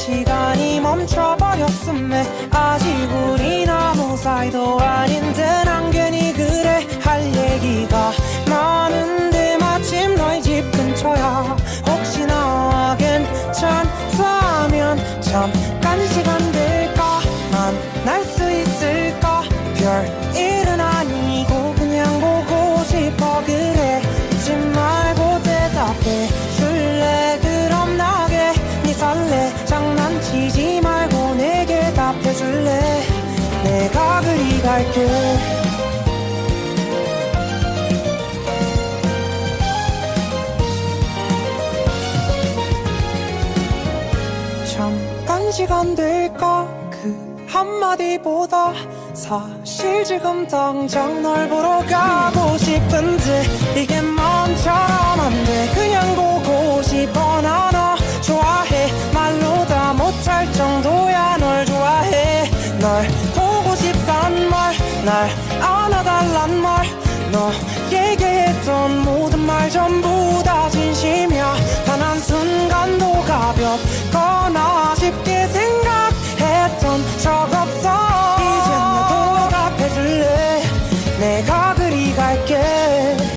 시간이 멈춰버렸음에 아직 우린 아무 사이도 아닌데 난 괜히 그래 할 얘기가 많은데 마침 너희 집 근처야 혹시나 괜찮다면 잠 갈게. 잠깐 시간 될까? 그 한마디보다 사실 지금 당장 널 보러 가고 싶은데 이게 마음처럼 안돼. 그냥 보고 싶어. 나 너 좋아해. 말로 다 못할 정도야 널 좋아해. 널 날 안아달란 말 너 얘기했던 모든 말 전부 다 진심이야. 단 한순간도 가볍